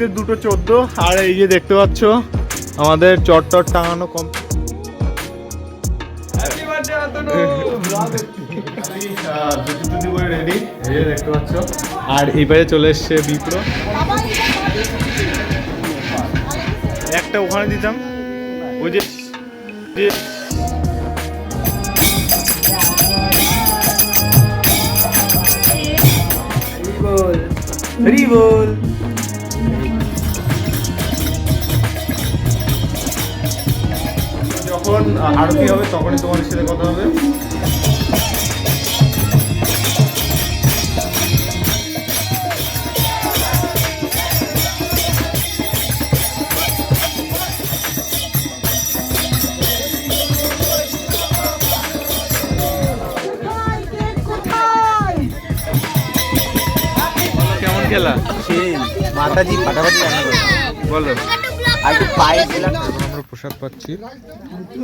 ঘড়িতে দুটো চোদ্দ আর এই যে দেখতে পাচ্ছ আমাদের চটটট টাঙানো কম রেডি দেখতে পাচ্ছ আর এই পাশে চলে এসছে বিপ্র। একটা ওখানে দিতাম। ওই যে যে আরতি হবে তখনই তোমার সাথে কথা হবে। কেমন খেলা? সেই মাতাজি ফাটাফাটি রান্না করে বলো। আমরা প্রসাদ পাচ্ছি।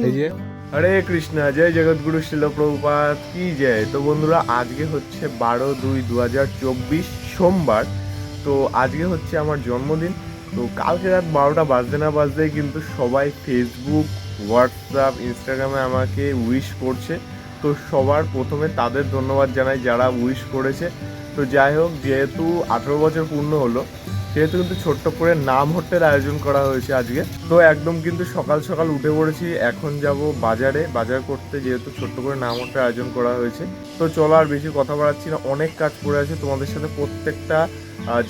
এই যে। হরে কৃষ্ণা, জয় জগৎগুরু শিল প্রভুপাত, কি জয়? তো বন্ধুরা, আজকে হচ্ছে বারো দুই দু হাজার চব্বিশ সোমবার। তো আজকে হচ্ছে আমার জন্মদিন। তো কালকে রাত বারোটা বাজতে না বাজতেই কিন্তু সবাই ফেসবুক হোয়াটসঅ্যাপ ইনস্টাগ্রামে আমাকে উইশ করছে। তো সবার প্রথমে তাদের ধন্যবাদ জানাই যারা উইশ করেছে। তো যাই হোক, যেহেতু আঠেরো বছর পূর্ণ হলো সেহেতু কিন্তু ছোট্ট করে নাম হোটেল আয়োজন করা হয়েছে আজকে, তো একদম কিন্তু সকাল সকাল উঠে পড়েছি। এখন যাব বাজারে। বাজার করতে যেহেতু ছোট্ট করে নাম হোটেল আয়োজন করা হয়েছে। তো চলো আর বেশি কথা বাড়াচ্ছি না। অনেক কাজ করে আছে। তোমাদের সাথে প্রত্যেকটা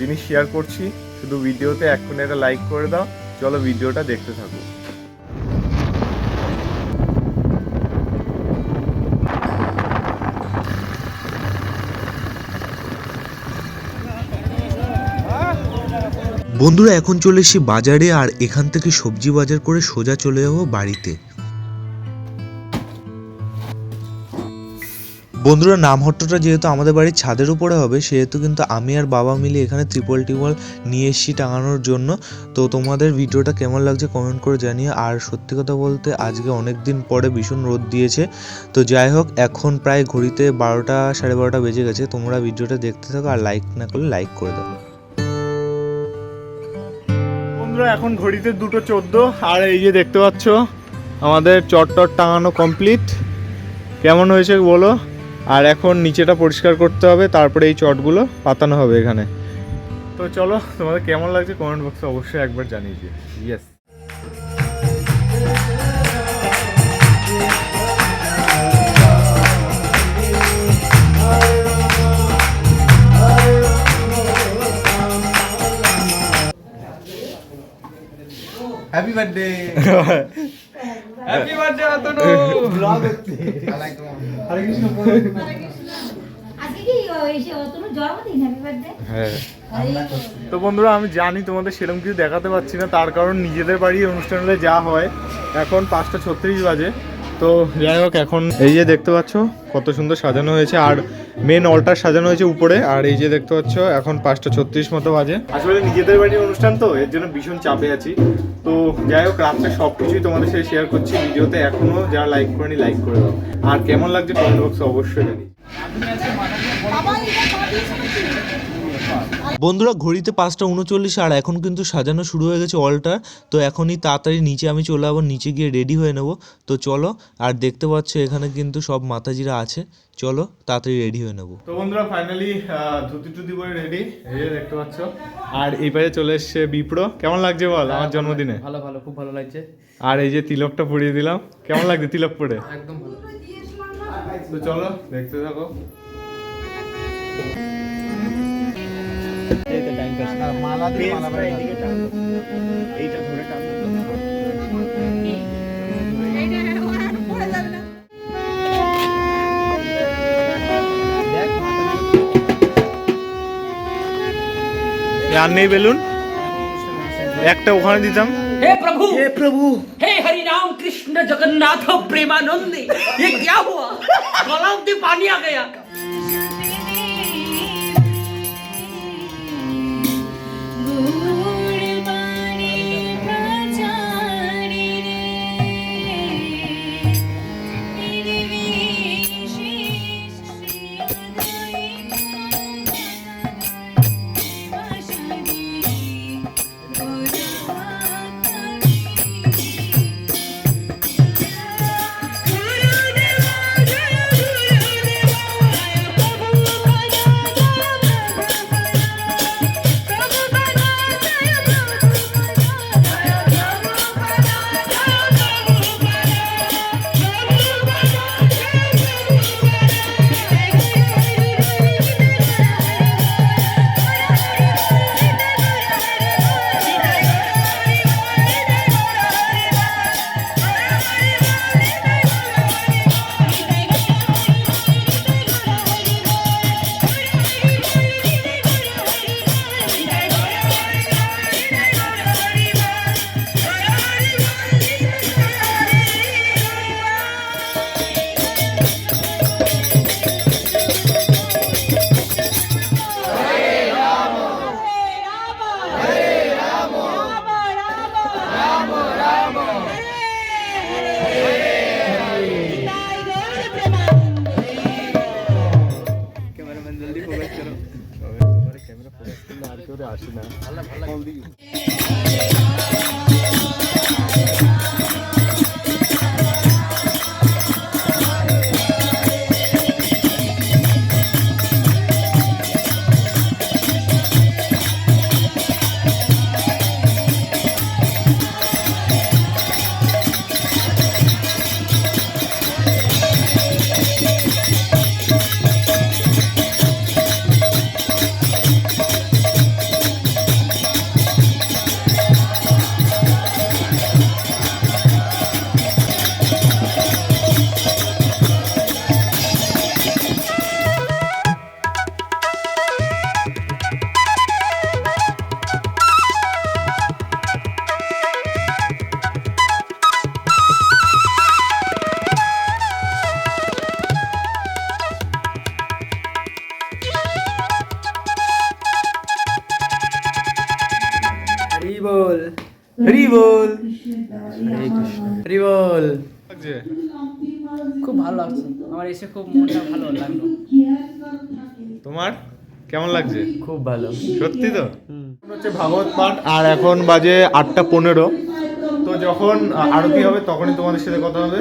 জিনিস শেয়ার করছি। শুধু ভিডিওতে এক্ষুনি একটা লাইক করে দাও। চলো ভিডিওটা দেখতে থাকো। বন্ধুরা, এখন চলে এসেছি বাজারে আর এখান থেকে সবজি বাজার করে সোজা চলে যাব বাড়িতে। বন্ধুরা, নামহট্টটা যেহেতু আমাদের বাড়ির ছাদের উপরে হবে, সেহেতু কিন্তু আমি আর বাবা মিলে এখানে ত্রিপল টিপল নিয়ে এসেছি টাঙানোর জন্য। তো তোমাদের ভিডিওটা কেমন লাগছে কমেন্ট করে জানিয়ে আর সত্যি কথা বলতে, আজকে অনেক দিন পরে ভীষণ রোদ দিয়েছে। তো যাই হোক, এখন প্রায় ঘড়িতে বারোটা সাড়ে বারোটা বেজে গেছে। তোমরা ভিডিওটা দেখতে থাকো আর লাইক না করলে লাইক করে দাও। বন্ধুরা এখন ঘড়িতে দুটো চোদ্দ। আর এই যে দেখতে পাচ্ছ, আমাদের চটটট টাঙানো কমপ্লিট কেমন হয়েছে বলো? আর এখন নিচেটা পরিষ্কার করতে হবে, তারপরে এই চটগুলো পাতানো হবে এখানে। তো চলো, তোমাদের কেমন লাগছে কমেন্ট বক্সে অবশ্যই একবার জানিয়ে দিও। Yes happy birthday happy birthday Atanu blog হচ্ছে। হরে কৃষ্ণ আজকে কি এসে তোমার জন্মদিন? হ্যাপি বার্থডে হ্যাঁ। তো বন্ধুরা আমি জানি তোমাদের সেরকম কিছু দেখাতে পারছি না তার কারণ নিজেদের বাড়ি অনুষ্ঠানে যা হয় এখন পাঁচটা ছত্রিশ বাজে। তো যাই হোক এখন এই যে দেখতে পাচ্ছ কত সুন্দর সাজানো হয়েছে। আর মেন অলটার সাজানো হয়েছে উপরে। আর এই যে দেখতে পাচ্ছ এখন পাঁচটা ছত্রিশ মতো বাজে। আসলে নিজেদের বাড়ির অনুষ্ঠান তো এর জন্য ভীষণ চাপে আছি। তো যাই হোক রাত্রে সব কিছুই তোমাদের সাথে শেয়ার করছি ভিডিওতে। এখনও যারা লাইক করেনি লাইক করে দাও। আর কেমন লাগছে কমেন্ট বক্সে অবশ্যই জানি বন্ধুরা ঘড়িতে পাঁচটা উনচল্লিশ আর এখন কিন্তু সাজানো শুরু হয়ে গেছে অলটার তো এখনই তাড়াতাড়ি নিচে আমি চলে যাব নিচে গিয়ে রেডি হয়ে নেব। তো চলো আর দেখতে পাচ্ছ এখানে কিন্তু সব মাতাজিরা আছে। চলো তাড়াতাড়ি রেডি হয়ে নেব। তো বন্ধুরা ফাইনালি ধুতি টুতি করে রেডি এই যে দেখতে পাচ্ছ। আর এই পাশে চলে এসছে বিপ্র। কেমন লাগছে বল আমার জন্মদিনে? ভালো ভালো খুব ভালো লাগছে। আর এই যে তিলকটা পরিয়ে দিলাম। কেমন লাগছে তিলক পরে? একদম ভালো। তো চলো দেখতে থাকো। মালা দিয়ে মালা এইটা ধরে দেখ আর নেই বেলুন একটা ওখানে দিতাম हे प्रभु हे प्रभु हे हरि राम कृष्ण जगन्नाथ प्रेमानंदी ये क्या हुआ गलाव में पानी आ गया হরি বল হরি খুব ভালো লাগছে। আমার এসে খুব মনটা ভালো লাগল। তোমার? কেমন লাগছে? খুব ভালো। সত্যি তো? হচ্ছে ভাগবত পাঠ আর এখন বাজে আটটা পনেরো। তো যখন আরতি হবে তখনই তোমাদের সাথে কথা হবে।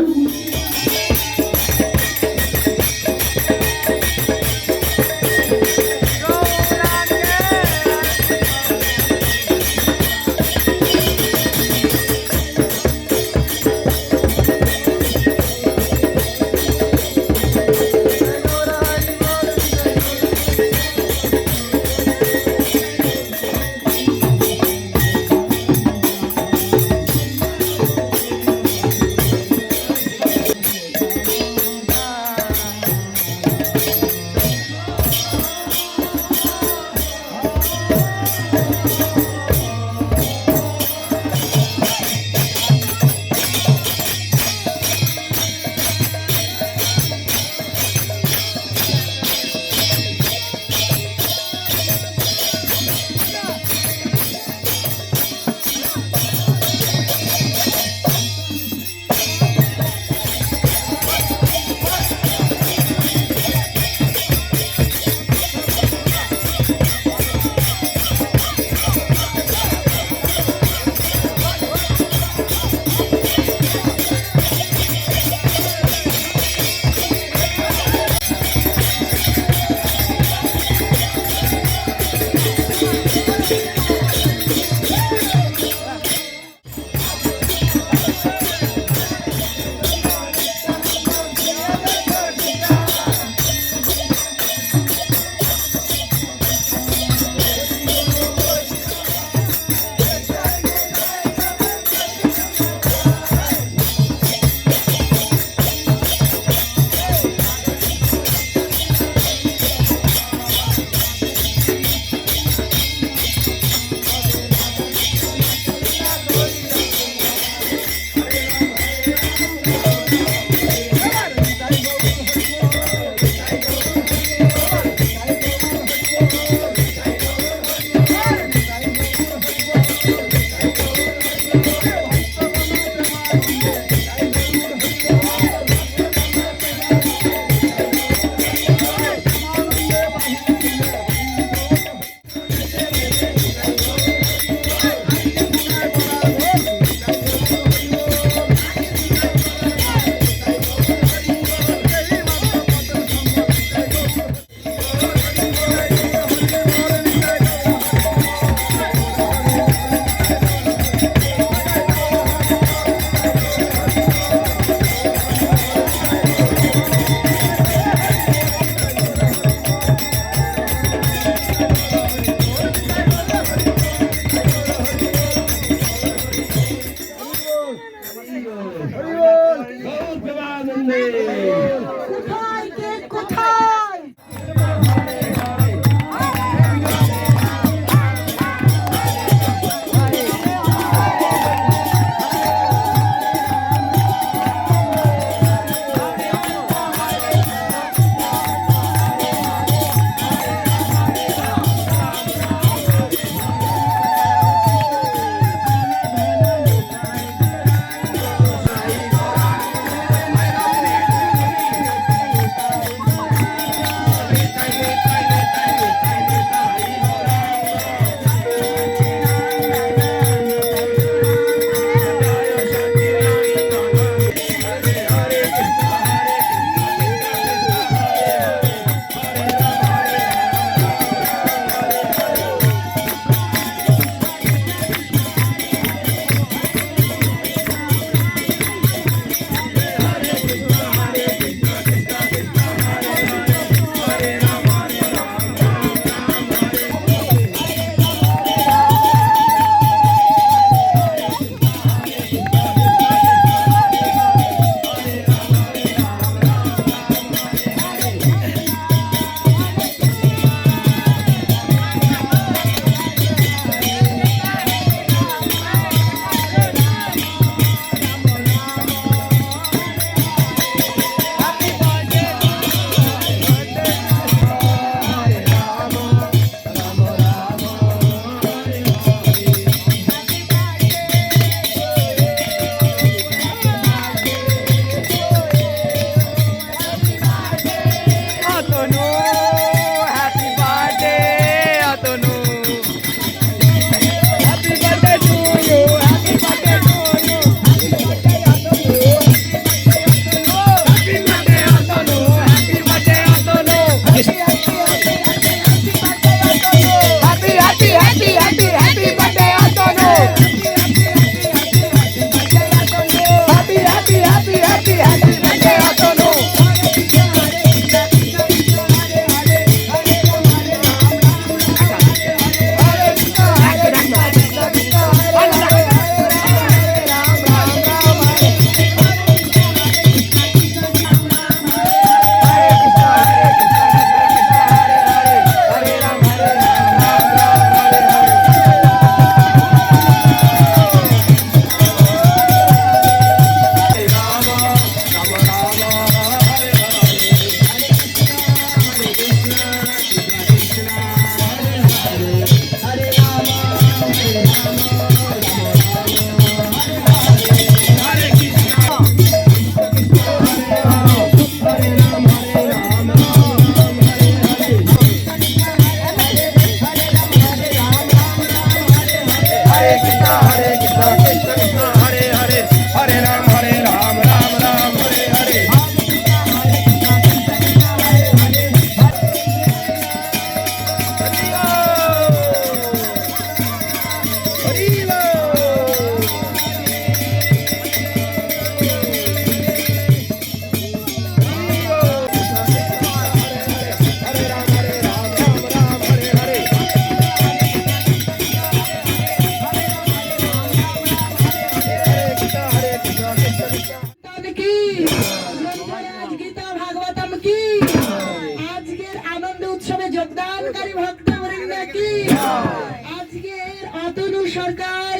অতনু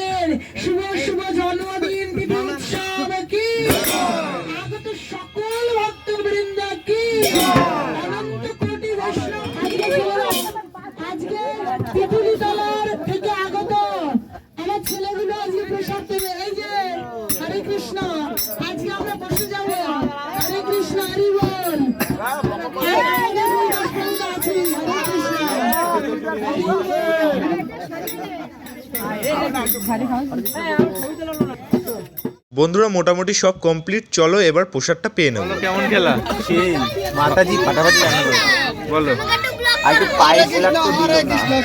বন্ধুরা মোটামুটি সব কমপ্লিট চলো এবার প্রসাদটা পেয়ে নেব। কেমন খেলা? সেই মাতাজি ফাটাফাটি রান্না করে বলো। পায়ে তো দিল না।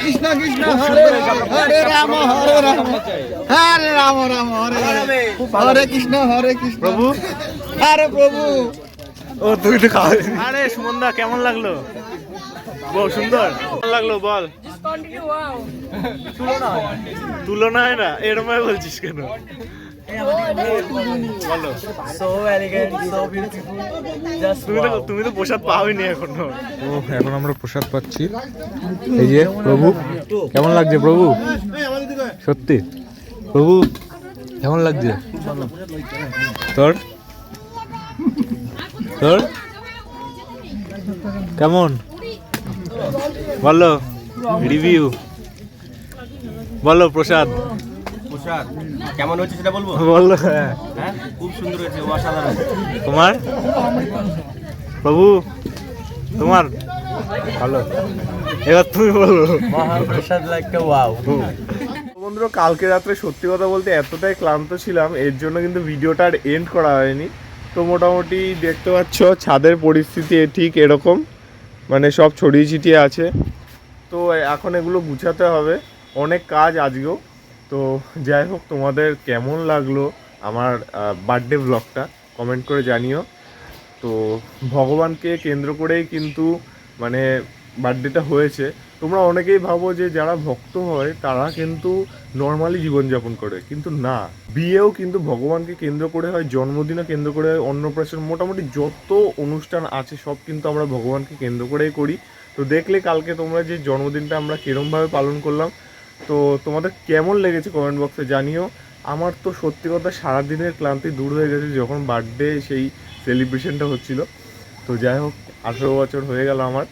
কৃষ্ণ কৃষ্ণ হরে রাম হরে রাম হরে রাম। হরে রাম রাম হরে হরে কৃষ্ণ হরে কৃষ্ণ। প্রভু? আরে প্রভু। ও তুই তো খাওয়া আরে সুমনদা কেমন লাগল? বল সুন্দর। কেমন লাগল বল? তুলনা হয় না এরম বলছিস কেন? বলো। So elegant so beautiful just তুমি তো তুমি তো প্রসাদ পাওনি এখনও। ও এখন আমরা প্রসাদ পাচ্ছি। এই যে প্রভু কেমন লাগছে প্রভু? সত্যি। প্রভু কেমন লাগছে? তোর? তোর? কেমন? বলো। রিভিউ বলো প্রসাদ। প্রসাদ কেমন হচ্ছে সেটা বলব? বলল হ্যাঁ খুব সুন্দর হয়েছে অসাধারণ। তোমার? প্রভু তোমার? ভালো। এবার তুমি বলো। মহাপ্রসাদ লাগতে ওয়াও বন্ধুরা কালকে রাত্রে সত্যি কথা বলতে এতটাই ক্লান্ত ছিলাম এর জন্য কিন্তু ভিডিওটা আর এন্ড করা হয়নি। তো মোটামুটি দেখতে পাচ্ছ ছাদের পরিস্থিতি ঠিক এরকম। মানে সব ছড়িয়ে ছিটিয়ে আছে। তো এখন এগুলো গুছাতে হবে। অনেক কাজ আজকেও। তো যাই হোক, তোমাদের কেমন লাগল আমার বার্থডে ব্লগটা কমেন্ট করে জানিও। তো ভগবানকে কেন্দ্র করেই কিন্তু মানে বার্থডেটা হয়েছে। তোমরা অনেকেই ভাবো যে যারা ভক্ত হয়, তারা কিন্তু নর্মালি জীবনযাপন করে। কিন্তু না, বিয়েও কিন্তু ভগবানকে কেন্দ্র করে হয়, জন্মদিনও কেন্দ্র করে হয়, অন্নপ্রাশন, মোটামুটি যত অনুষ্ঠান আছে, সব কিন্তু আমরা ভগবানকে কেন্দ্র করেই করি। তো দেখলে কালকে তোমরা যে জন্মদিনটা আমরা কিরমভাবে পালন করলাম। তো তোমাদের কেমন লেগেছে কমেন্ট বক্সে জানিও। আমার তো সত্যি কথা সারাদিনের ক্লান্তি দূর হয়ে গেছে যখন বার্থডে সেই সেলিব্রেশনটা হচ্ছিল। তো যাই হোক, আঠেরো বছর হয়ে গেল আমার।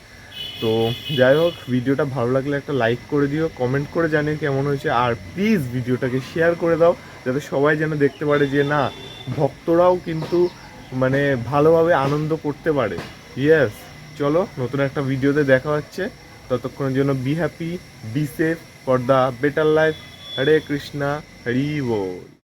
তো যাই হোক, ভিডিওটা ভালো লাগলে একটা লাইক করে দিও কমেন্ট করে জানিও কেমন হয়েছে। আর প্লিজ ভিডিওটাকে শেয়ার করে দাও, যাতে সবাই যেন দেখতে পারে যে না, ভক্তরাও কিন্তু মানে ভালোভাবে আনন্দ করতে পারে। ইয়েস চলো, নতুন একটা ভিডিওতে দেখা হচ্ছে। ততক্ষণের জন্য be happy be safe for the better life Hare Krishna, Hari ball.